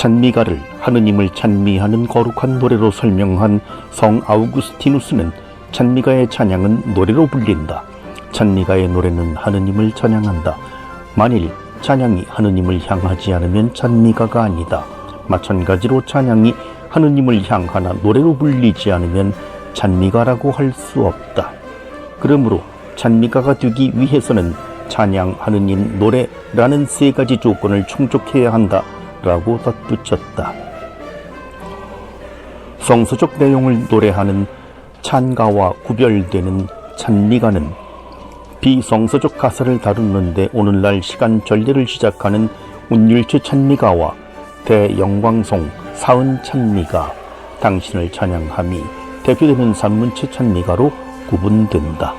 찬미가를 하느님을 찬미하는 거룩한 노래로 설명한 성 아우구스티누스는 찬미가의 찬양은 노래로 불린다. 찬미가의 노래는 하느님을 찬양한다. 만일 찬양이 하느님을 향하지 않으면 찬미가가 아니다. 마찬가지로 찬양이 하느님을 향하나 노래로 불리지 않으면 찬미가라고 할 수 없다. 그러므로 찬미가가 되기 위해서는 찬양, 하느님, 노래라는 세 가지 조건을 충족해야 한다 라고 덧붙였다. 성서적 내용을 노래하는 찬가와 구별되는 찬미가는 비성서적 가사를 다루는데 오늘날 시간 전례를 시작하는 운율체 찬미가와 대영광송 사은 찬미가 당신을 찬양함이 대표되는 산문체 찬미가로 구분된다.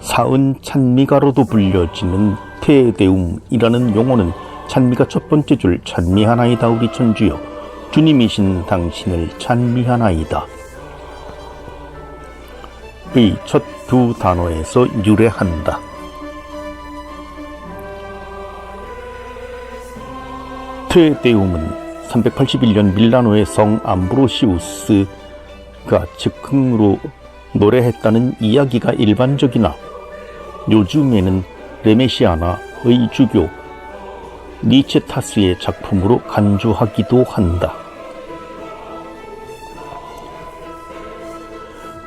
사은 찬미가로도 불려지는 테데움이라는 용어는 찬미가 첫 번째 줄 찬미하나이다 우리 천주여 주님이신 당신을 찬미하나이다 의 첫 두 단어에서 유래한다. 테데움은 381년 밀라노의 성 암브로시우스가 즉흥으로 노래했다는 이야기가 일반적이나 요즘에는 레메시아나의 주교 니체타스의 작품으로 간주하기도 한다.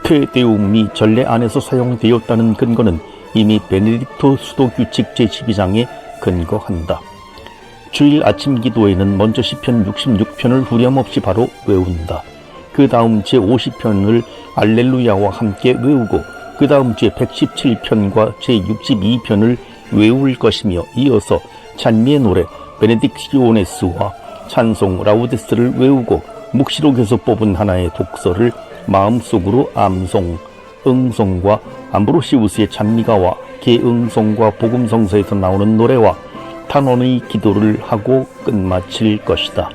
테데움이 전례 안에서 사용되었다는 근거는 이미 베네딕토 수도 규칙 제12장에 근거한다. 주일 아침 기도에는 먼저 시편 66편을 후렴없이 바로 외운다. 그 다음 제50편을 알렐루야와 함께 외우고 그 다음 제 117편과 제 62편을 외울 것이며 이어서 찬미의 노래 베네딕시오네스와 찬송 라우데스를 외우고 묵시록에서 뽑은 하나의 독서를 마음속으로 암송, 응송과 암브로시우스의 찬미가와 개응송과 복음성서에서 나오는 노래와 탄원의 기도를 하고 끝마칠 것이다.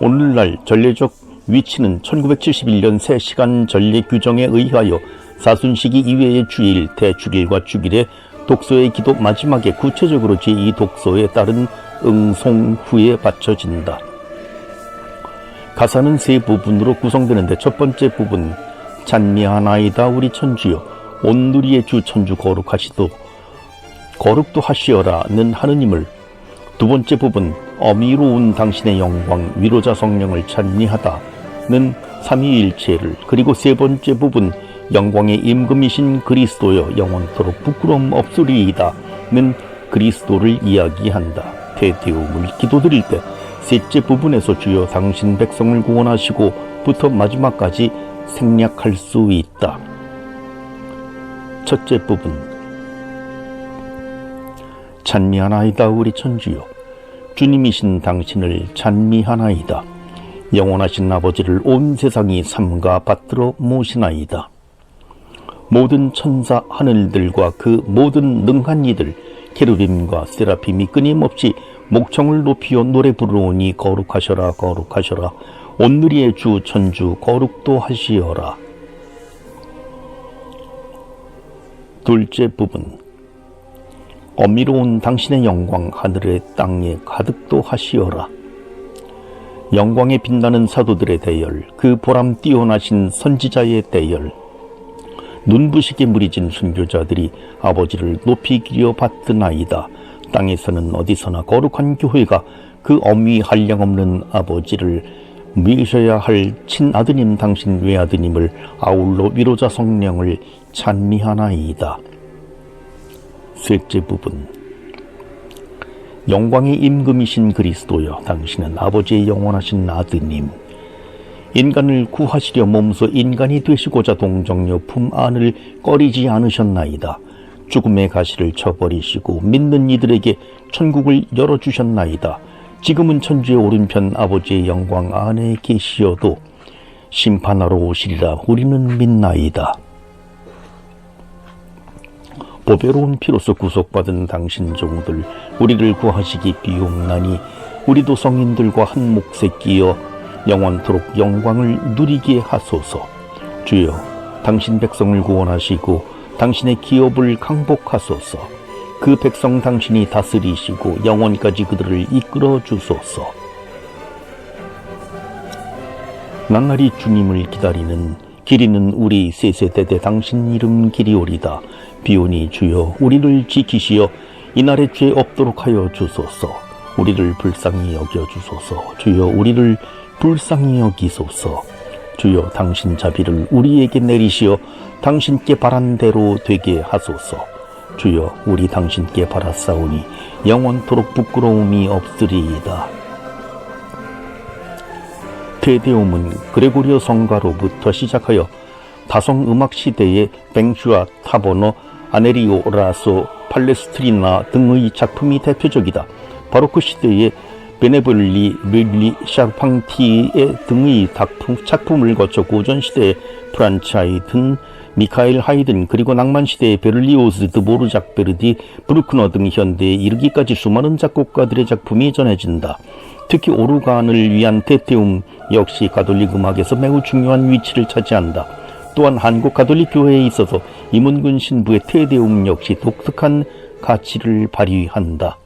오늘날 전례적 위치는 1971년 새 시간 전례 규정에 의하여 사순시기 이외의 주일, 대축일과 주일에 독서의 기도 마지막에 구체적으로 제2 독서에 따른 응송 후에 바쳐진다. 가사는 세 부분으로 구성되는데 첫 번째 부분 찬미하나이다 우리 천주여 온누리의 주 천주 거룩하시도 거룩도 하시어라는 하느님을 두 번째 부분 어미로운 당신의 영광 위로자 성령을 찬미하다 는 삼위일체를 그리고 세 번째 부분 영광의 임금이신 그리스도여 영원토록 부끄러움 없으리이다 는 그리스도를 이야기한다. 대대움을 기도드릴 때 셋째 부분에서 주여 당신 백성을 구원하시고 부터 마지막까지 생략할 수 있다. 첫째 부분 찬미하나이다 우리 천주여 주님이신 당신을 찬미하나이다 영원하신 아버지를 온 세상이 삼가 받들어 모시나이다. 모든 천사 하늘들과 그 모든 능한 이들 케루빔과 세라핌이 끊임없이 목청을 높이어 노래 부르오니 거룩하셔라 거룩하셔라. 온누리의 주 천주 거룩도 하시어라. 둘째 부분. 어미로운 당신의 영광 하늘의 땅에 가득도 하시어라 영광에 빛나는 사도들의 대열 그 보람 뛰어나신 선지자의 대열 눈부시게 무리진 순교자들이 아버지를 높이 기려 받드나이다. 땅에서는 어디서나 거룩한 교회가 그 엄위 한량없는 아버지를 미셔야 할 친아드님 당신 외아드님을 아울러 위로자 성령을 찬미하나이다. 셋째 부분 영광의 임금이신 그리스도여 당신은 아버지의 영원하신 아드님 인간을 구하시려 몸소 인간이 되시고자 동정녀 품 안을 꺼리지 않으셨나이다. 죽음의 가시를 쳐버리시고 믿는 이들에게 천국을 열어주셨나이다. 지금은 천주의 오른편 아버지의 영광 안에 계시어도 심판하러 오시리라 우리는 믿나이다. 보배로운 피로서 구속받은 당신 종들 우리를 구하시기 비옵나니 우리도 성인들과 한 몫에 끼어 영원토록 영광을 누리게 하소서. 주여, 당신 백성을 구원하시고 당신의 기업을 강복하소서. 그 백성 당신이 다스리시고 영원까지 그들을 이끌어 주소서. 낭날이 주님을 기다리는 길이는 우리 세세대대 당신 이름 길이오리다. 비오니 주여 우리를 지키시어 이날에 죄 없도록 하여 주소서. 우리를 불쌍히 여겨 주소서. 주여 우리를 불쌍히 여기소서. 주여 당신 자비를 우리에게 내리시어 당신께 바란 대로 되게 하소서. 주여 우리 당신께 바라싸우니 영원토록 부끄러움이 없으리이다. 테데움은 그레고리오 성가로부터 시작하여 다성 음악 시대의 뱅슈아 타버너 아네리오 라소 팔레스트리나 등의 작품이 대표적이다. 바로크 시대의 베네볼리, 릴리, 샤팡티의 등의 작품, 작품을 거쳐 고전 시대의 프란츠 하이든, 미카엘 하이든, 그리고 낭만 시대의 베를리오스, 드보르작 베르디, 브루크너 등 현대에 이르기까지 수많은 작곡가들의 작품이 전해진다. 특히 오르간을 위한 테테움 역시 가톨릭 음악에서 매우 중요한 위치를 차지한다. 또한 한국 가톨릭 교회에 있어서 임은근 신부의 테데움 역시 독특한 가치를 발휘한다.